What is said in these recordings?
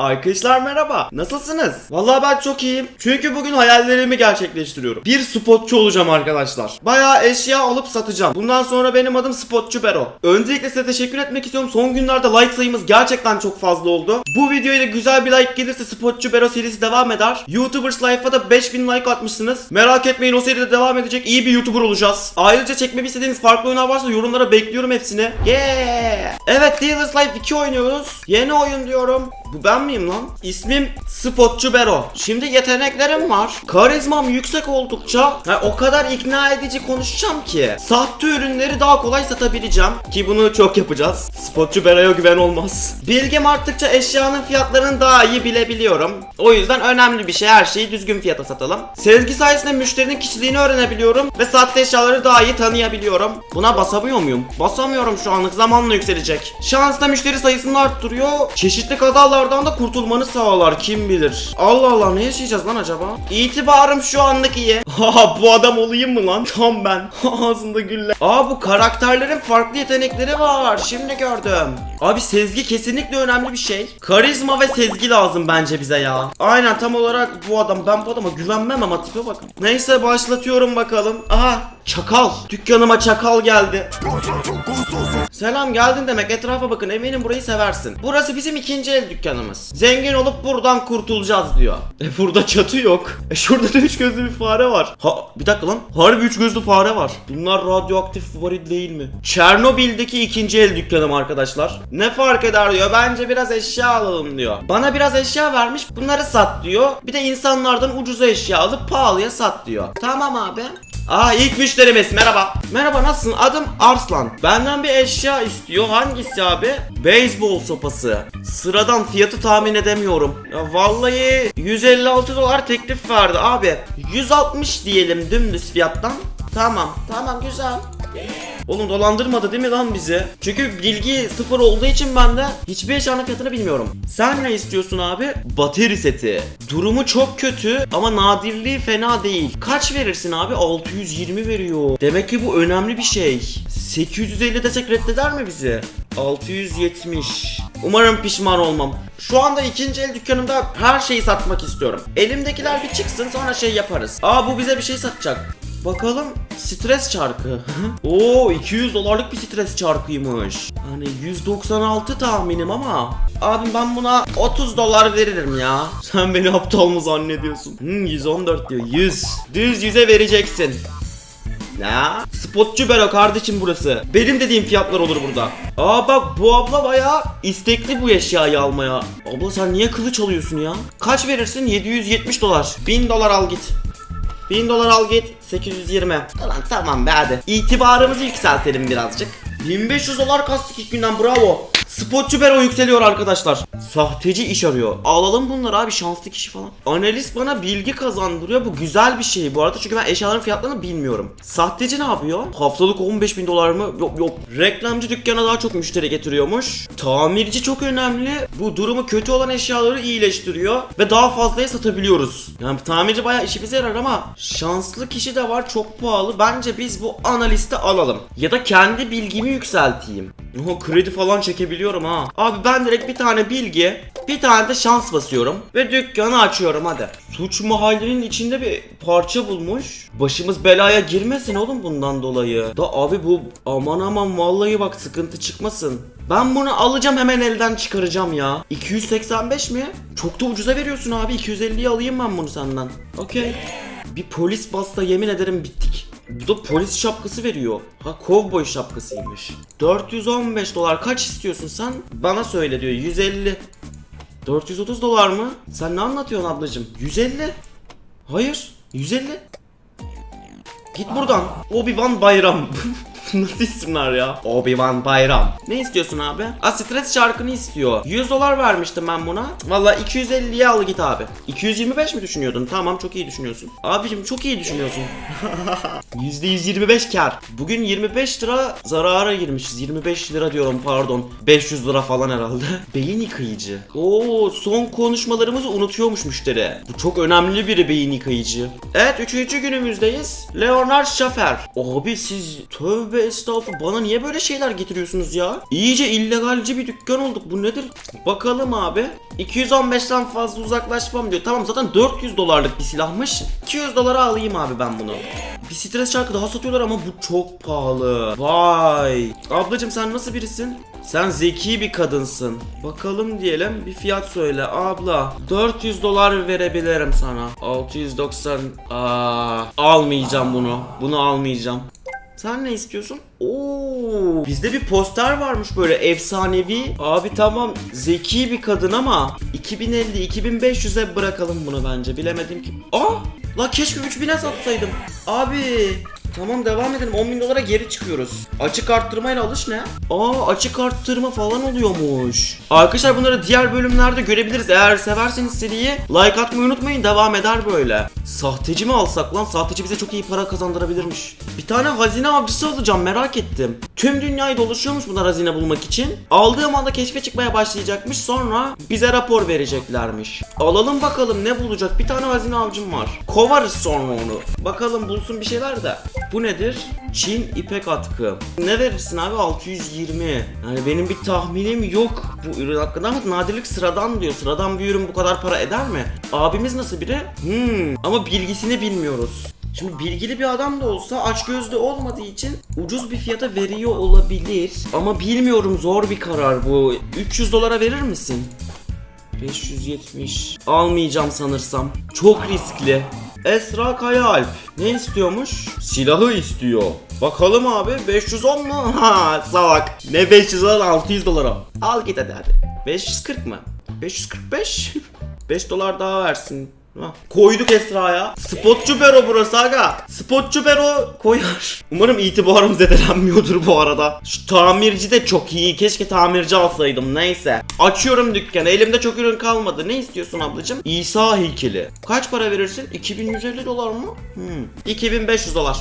Arkadaşlar merhaba. Nasılsınız? Vallahi ben çok iyiyim. Çünkü bugün hayallerimi gerçekleştiriyorum. Bir spotçu olacağım arkadaşlar. Bayağı eşya alıp satacağım. Bundan sonra benim adım Spotçu Bero. Öncelikle size teşekkür etmek istiyorum. Son günlerde like sayımız gerçekten çok fazla oldu. Bu videoya da güzel bir like gelirse Spotçu Bero serisi devam eder. YouTubers Life'a da 5000 like atmışsınız. Merak etmeyin o seride devam edecek. İyi bir YouTuber olacağız. Ayrıca çekmemi istediğiniz farklı oyunlar varsa yorumlara bekliyorum hepsini. Yeah! Evet Dealers Life 2 oynuyoruz. Yeni oyun diyorum. Bu ben miyim lan? İsmim Spotçu Bero. Şimdi yeteneklerim var. Karizmam yüksek oldukça ha, o kadar ikna edici konuşacağım ki sahte ürünleri daha kolay satabileceğim. Ki bunu çok yapacağız. Spotçu Bero'ya güven olmaz. Bilgim arttıkça eşyanın fiyatlarını daha iyi bilebiliyorum. O yüzden önemli bir şey her şeyi düzgün fiyata satalım. Sezgi sayesinde müşterinin kişiliğini öğrenebiliyorum ve sahte eşyaları daha iyi tanıyabiliyorum. Buna basamıyor muyum? Basamıyorum şu anlık zamanla yükselecek. Şansla müşteri sayısını arttırıyor. Çeşitli kazalardan da kurtulmanı sağlar kim bilir. Allah Allah ne yaşayacağız lan acaba? İtibarım şu anlık iyi. Ha bu adam olayım mı lan? Tam ben. Ağzında güller. Aa bu karakterlerin farklı yetenekleri var. Şimdi gördüm. Abi sezgi kesinlikle önemli bir şey. Karizma ve sezgi lazım bence bize ya. Aynen tam olarak bu adam. Ben bu adama güvenmem ama tipe bakın. Neyse başlatıyorum bakalım. Aha çakal. Dükkanıma çakal geldi. Selam geldin demek etrafa bakın eminim burayı seversin. Burası bizim ikinci el dükkanımız. Zengin olup buradan kurtulacağız diyor. E burada çatı yok. E şurada da üç gözlü bir fare var. Ha bir dakika lan. Harbi üç gözlü fare var. Bunlar radyoaktif varil değil mi? Çernobil'deki ikinci el dükkanım arkadaşlar. Ne fark eder diyor. Bence biraz eşya alalım diyor. Bana biraz eşya vermiş. Bunları sat diyor. Bir de insanlardan ucuza eşya alıp pahalıya sat diyor. Tamam abi. Aa ilk müşterimiz merhaba. Merhaba nasılsın? Adım Arslan. Benden bir eşya istiyor. Hangisi abi? Beyzbol sopası. Sıradan fiyatı tahmin edemiyorum. Ya vallahi 156 dolar teklif verdi abi. 160 diyelim dümdüz fiyattan. Tamam. Tamam güzel. Oğlum dolandırmadı değil mi lan bizi? Çünkü bilgi sıfır olduğu için ben de hiçbir eşyanın fiyatını bilmiyorum. Sen ne istiyorsun abi? Bateri seti. Durumu çok kötü ama nadirliği fena değil. Kaç verirsin abi? 620 veriyor. Demek ki bu önemli bir şey. 850 desek reddeder mi bizi? 670. Umarım pişman olmam. Şu anda ikinci el dükkanımda her şeyi satmak istiyorum. Elimdekiler bir çıksın sonra şey yaparız. Aa bu bize bir şey satacak. Bakalım stres çarkı. Oo 200 dolarlık bir stres çarkıymış. Hani 196 tahminim ama Abim ben buna 30 dolar veririm ya. Sen beni aptal mı zannediyorsun? Hmm, 114 diyor. 100. Düz 100'e vereceksin. Ya spotçu Bero kardeşim burası. Benim dediğim fiyatlar olur burada. Aa bak bu abla bayağı istekli bu eşyayı almaya. Abla sen niye kılıç alıyorsun ya? Kaç verirsin? 770 dolar. 1000 dolar al git. 1000 dolar al git 820 Ulan tamam be hadi. İtibarımızı yükseltelim birazcık. 1500 dolar kastık ilk günden bravo Spotçu Bero yükseliyor arkadaşlar. Sahteci iş arıyor. Alalım bunları abi şanslı kişi falan. Analist bana bilgi kazandırıyor. Bu güzel bir şey bu arada. Çünkü ben eşyaların fiyatlarını bilmiyorum. Sahteci ne yapıyor? Haftalık 15 bin dolar mı? Yok yok. Reklamcı dükkana daha çok müşteri getiriyormuş. Tamirci çok önemli. Bu durumu kötü olan eşyaları iyileştiriyor Ve daha fazlaya satabiliyoruz. Yani tamirci bayağı işimize yarar ama Şanslı kişi de var çok pahalı. Bence biz bu analisti alalım. Ya da kendi bilgimi yükselteyim Oho kredi falan çekebiliyorum ha Abi ben direkt bir tane bilgi Bir tane de şans basıyorum Ve dükkanı açıyorum hadi Suç mahallinin içinde bir parça bulmuş Başımız belaya girmesin oğlum bundan dolayı Da abi bu aman aman vallahi bak sıkıntı çıkmasın ben bunu alacağım hemen elden çıkaracağım ya. 285 mi? Çok da ucuza veriyorsun abi. 250'ye alayım ben bunu senden. Okey. Bir polis basta yemin ederim bittik. Bu da polis şapkası veriyor. Ha kovboy şapkasıymış. 415 dolar kaç istiyorsun sen? Bana söyle diyor 150. 430 dolar mı? Sen ne anlatıyorsun ablacım? 150. Hayır 150. Git buradan. Obi-Wan Bayram. Nasıl isimler ya? Obi-Wan Bayram. Ne istiyorsun abi? A stres şarkını istiyor. 100 dolar vermiştim ben buna. Valla 250'ye al git abi. 225 mi düşünüyordun? Tamam çok iyi düşünüyorsun. Abicim çok iyi düşünüyorsun. %125 kar. Bugün 25 lira zarara girmişiz. 25 lira diyorum pardon. 500 lira falan herhalde. Beyin yıkayıcı. Oo son konuşmalarımızı unutuyormuş müşteri. Bu çok önemli bir beyin yıkayıcı. Evet 3. günümüzdeyiz. Leonard Schaffer. Abi siz tövbe estağfurullah. Bana niye böyle şeyler getiriyorsunuz ya? İyice illegalci bir dükkan olduk. Bu nedir? Bakalım abi. 215'ten fazla uzaklaşmam diyor. Tamam zaten 400 dolarlık bir silahmış. 200 dolara alayım abi ben bunu. Bir stres şarkı daha satıyorlar ama bu çok pahalı. Vay. Ablacım sen nasıl birisin? Sen zeki bir kadınsın. Bakalım diyelim bir fiyat söyle abla. 400 dolar verebilirim sana. 690. Aa, almayacağım bunu. Bunu almayacağım. Sen ne istiyorsun? Oo, bizde bir poster varmış böyle efsanevi. Abi tamam zeki bir kadın ama 2050 2500'e bırakalım bunu bence. Bilemedim ki. Aa! La keşke 3000'e satsaydım. Abi Tamam devam edelim 10 bin dolara geri çıkıyoruz. Açık arttırmayla alış ne? Aa açık arttırma falan oluyormuş. Arkadaşlar bunları diğer bölümlerde görebiliriz. Eğer severseniz seriyi like atmayı unutmayın devam eder böyle. Sahteci mi alsak lan? Sahteci bize çok iyi para kazandırabilirmiş. Bir tane hazine avcısı alacağım merak ettim. Tüm dünyayı dolaşıyormuş bunlar hazine bulmak için. Aldığım anda keşfe çıkmaya başlayacakmış sonra bize rapor vereceklermiş. Alalım bakalım ne bulacak bir tane hazine avcım var. Kovarız sonra onu. Bakalım bulsun bir şeyler de. Bu nedir? Çin ipek atkı. Ne verirsin abi? 620. Yani benim bir tahminim yok bu ürün hakkında ama nadirlik sıradan diyor. Sıradan bir ürün bu kadar para eder mi? Abimiz nasıl biri? Hmm. Ama bilgisini bilmiyoruz. Şimdi bilgili bir adam da olsa açgözlü olmadığı için ucuz bir fiyata veriyor olabilir. Ama bilmiyorum zor bir karar bu. 300 dolara verir misin? 570. Almayacağım sanırsam. Çok riskli. Esra Kayaalp. Ne istiyormuş? Silahı istiyor. Bakalım abi 510 mu? Ha salak. Ne 500 dolar 600 dolara. Al git hadi hadi. 540 mı? 545? 5 dolar daha versin. Koyduk Esra'ya. Spotçu Bero burası aga. Spotçu Bero koyar. Umarım itibarım zedelenmiyordur bu arada. Şu tamirci de çok iyi. Keşke tamirci alsaydım. Neyse. Açıyorum dükkanı. Elimde çok ürün kalmadı. Ne istiyorsun ablacığım? İsa heykeli. Kaç para verirsin? 2150 dolar mı? Hmm. 2500 dolar.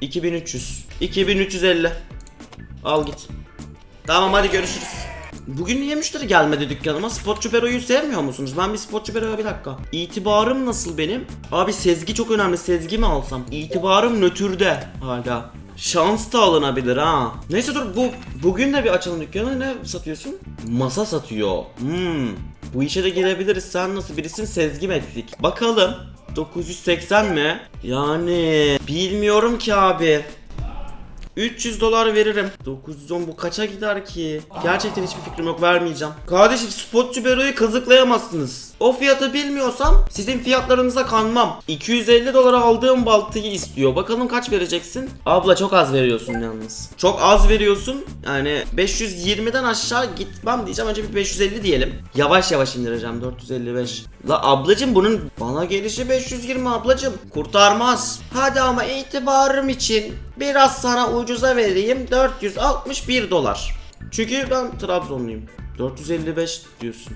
2300. 2350. Al git. Tamam hadi görüşürüz. Bugün niye müşteri gelmedi dükkanıma? Spotçu Bero'yu sevmiyor musunuz? Ben bir Spotçu Bero'ya bir dakika. İtibarım nasıl benim? Abi sezgi çok önemli. Sezgi mi alsam? İtibarım nötrde hala. Şans da alınabilir ha. Neyse dur bu bugün de bir açalım dükkanı. Ne satıyorsun? Masa satıyor. Hmm. Bu işe de girebiliriz. Sen nasıl birisin? Sezgi eksik. Bakalım. 980 mi? Yani bilmiyorum ki abi. 300 dolar veririm. 910 bu kaça gider ki? Gerçekten hiçbir fikrim yok vermeyeceğim. Kardeşim spotçu beroyu kazıklayamazsınız. O fiyatı bilmiyorsam sizin fiyatlarınıza kanmam. 250 dolara aldığım baltayı istiyor. Bakalım kaç vereceksin? Abla çok az veriyorsun yalnız. Çok az veriyorsun. Yani 520'den aşağı gitmem diyeceğim. Önce bir 550 diyelim. Yavaş yavaş indireceğim 455. La ablacım bunun bana gelişi 520 ablacım. Kurtarmaz. Hadi ama itibarım için biraz sana ucuza vereyim 461 dolar. Çünkü ben Trabzonluyum. 455 diyorsun.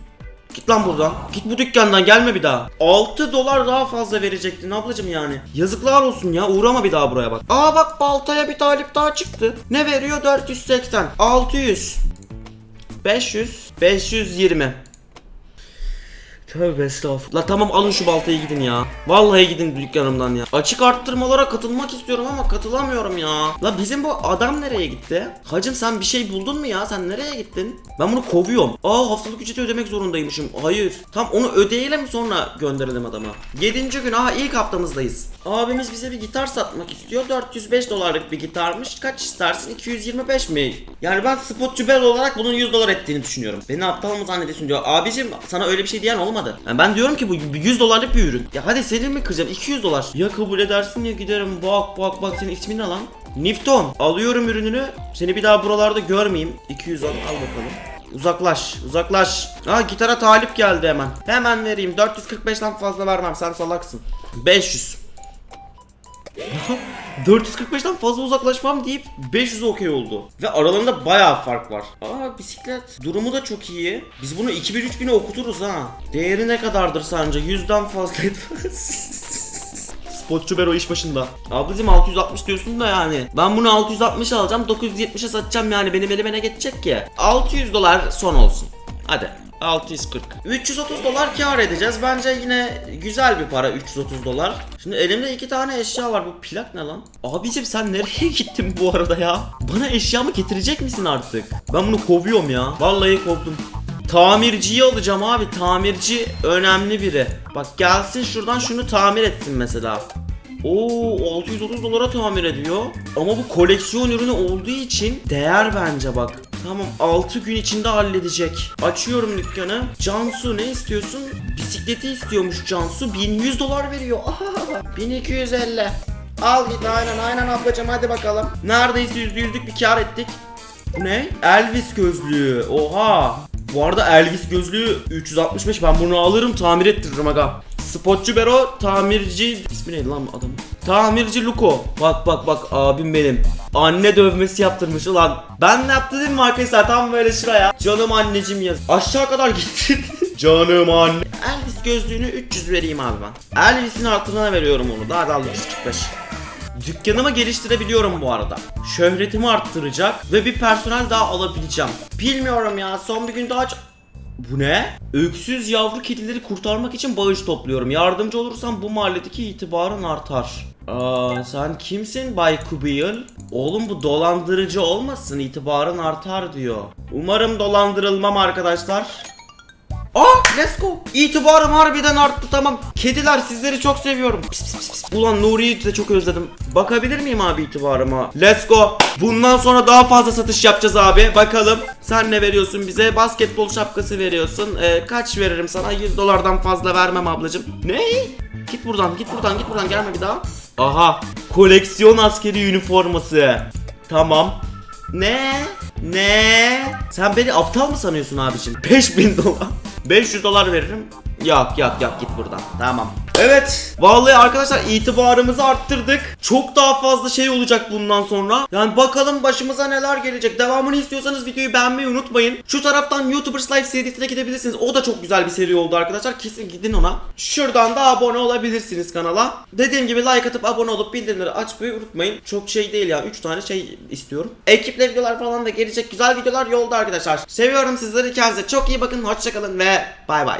Git lan buradan. Git bu dükkandan gelme bir daha. 6 dolar daha fazla verecektin ablacım yani. Yazıklar olsun ya uğrama bir daha buraya bak. Aa bak baltaya bir talip daha çıktı. Ne veriyor? 480. 600. 500. 520. Tövbe estağfurullah. La tamam alın şu baltayı gidin ya. Vallahi gidin dükkanımdan ya. Açık arttırmalara katılmak istiyorum ama katılamıyorum ya. La bizim bu adam nereye gitti? Hacım sen bir şey buldun mu ya? Sen nereye gittin? Ben bunu kovuyorum. Aa haftalık ücreti ödemek zorundaymışım. Hayır. Tam onu ödeyelim sonra gönderelim adama. 7. gün aha ilk haftamızdayız. Abimiz bize bir gitar satmak istiyor. 405 dolarlık bir gitarmış. Kaç istersin? 225 mi? Yani ben spotçu bel olarak bunun 100 dolar ettiğini düşünüyorum. Beni aptal mı zannediyorsun diyor. Abicim sana öyle bir şey diyen olmadı. Yani ben diyorum ki bu 100 dolarlık bir ürün. Ya hadi senin mi kıracağım? 200 dolar. Ya kabul edersin ya giderim. Bak bak bak senin ismin ne lan? Nifton. Alıyorum ürününü. Seni bir daha buralarda görmeyeyim. 200 al, al bakalım. Uzaklaş, uzaklaş. Ha gitara talip geldi hemen. Hemen vereyim. 445'ten fazla vermem. Sen salaksın. 500. 445'ten fazla uzaklaşmam deyip 500 okey oldu. Ve aralarında bayağı fark var. Aa bisiklet. Durumu da çok iyi. Biz bunu 2000-3000'e okuturuz ha. Değeri ne kadardır sence? 100'den fazla etmez. Spotçu Bero iş başında. Ablacım 660 diyorsun da yani. Ben bunu 660 alacağım 970'e satacağım yani benim elime ne geçecek ki? 600 dolar son olsun. Hadi 640. 330 dolar kar edeceğiz. Bence yine güzel bir para 330 dolar. Şimdi elimde iki tane eşya var. Bu plak ne lan? Abicim sen nereye gittin bu arada ya? Bana eşyamı getirecek misin artık? Ben bunu kovuyorum ya. Vallahi kovdum. Tamirciyi alacağım abi. Tamirci önemli biri. Bak gelsin şuradan şunu tamir etsin mesela. Oo 630 dolara tamir ediyor. Ama bu koleksiyon ürünü olduğu için değer bence bak. Tamam 6 gün içinde halledecek. Açıyorum dükkanı. Cansu ne istiyorsun? Bisikleti istiyormuş Cansu. 1100 dolar veriyor. Aha, 1250. Al git aynen aynen ablacım hadi bakalım. Neredeyse %100'lük bir kar ettik. Bu ne? Elvis gözlüğü. Oha. Bu arada Elvis gözlüğü 365 ben bunu alırım tamir ettiririm aga. Spotçu Bero tamirci ismi neydi lan adamın? Tamirci Luko. Bak bak bak abim benim. Anne dövmesi yaptırmış ulan. Ben ne yaptı değil mi arkadaşlar? Tam böyle şuraya. Canım anneciğim yaz. Aşağı kadar gittin. Canım anne. Elvis gözlüğünü 300 vereyim abi ben. Elvis'in altına veriyorum onu. Daha da 645. Dükkanımı geliştirebiliyorum bu arada. Şöhretimi arttıracak ve bir personel daha alabileceğim. Bilmiyorum ya son bir gün daha Bu ne? Öksüz yavru kedileri kurtarmak için bağış topluyorum. Yardımcı olursam bu mahalledeki itibarın artar. Aa, sen kimsin Bay Kubil? Oğlum bu dolandırıcı olmasın itibarın artar diyor. Umarım dolandırılmam arkadaşlar. Aa let's go. İtibarım harbiden arttı tamam. Kediler sizleri çok seviyorum. Pis, pis, pis. Ulan Nuri'yi de çok özledim. Bakabilir miyim abi itibarıma? Let's go. Bundan sonra daha fazla satış yapacağız abi. Bakalım. Sen ne veriyorsun bize? Basketbol şapkası veriyorsun. Ee, kaç veririm sana? 100 dolardan fazla vermem ablacım. Ne? Git buradan git buradan git buradan gelme bir daha. Aha. Koleksiyon askeri üniforması. Tamam. Ne? Ne? Sen beni aptal mı sanıyorsun abicim? 5000 dolar. 500 dolar veririm. Yok yok yok git buradan. Tamam. Evet. Vallahi arkadaşlar itibarımızı arttırdık. Çok daha fazla şey olacak bundan sonra. Yani bakalım başımıza neler gelecek. Devamını istiyorsanız videoyu beğenmeyi unutmayın. Şu taraftan YouTubers Live serisine gidebilirsiniz. O da çok güzel bir seri oldu arkadaşlar. Kesin gidin ona. Şuradan da abone olabilirsiniz kanala. Dediğim gibi like atıp abone olup bildirimleri açmayı unutmayın. Çok şey değil ya. 3 tane şey istiyorum. Ekiple videolar falan da gelecek. Güzel videolar yolda arkadaşlar. Seviyorum sizleri. Kendinize çok iyi bakın. Hoşçakalın ve bay bay.